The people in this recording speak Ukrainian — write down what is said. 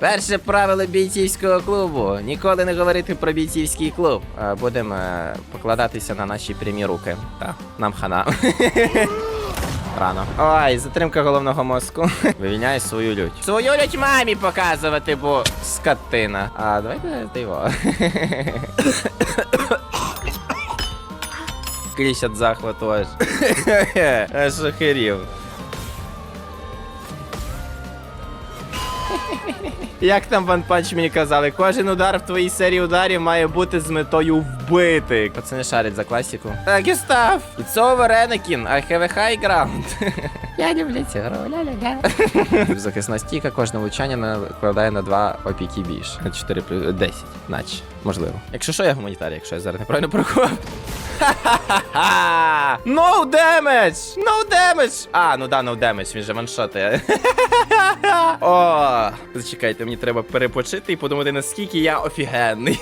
Перше правило бійцівського клубу: ніколи не говорити про бійцівський клуб. Будемо е, покладатися на наші прямі руки. Та нам хана. Рано. Ой, затримка головного мозку. Вивільняй свою лють. Свою лють мамі показувати, бо скотина. А давайте ти його. Кліщ від захвату аж. Аж охерів. Як там Ван Панч мені казали, кожен удар в твоїй серії ударів має бути з метою вбити. Пацани шарять за класіку. Так і став. It's over, Anakin. I have a high ground. Я люблю цю гру, ля-ля-ля. Захисна стійка, кожне влучання накладає на 2 опіки більше. На 4 плюс 10, наче. Можливо. Якщо що, я гуманітарій, якщо я зараз неправильно порахував. Ха-ха-ха! No damage! No damage! А, ну да, no damage, він же ваншоти. О, зачекайте, мені треба перепочити і подумати, наскільки я офігенний.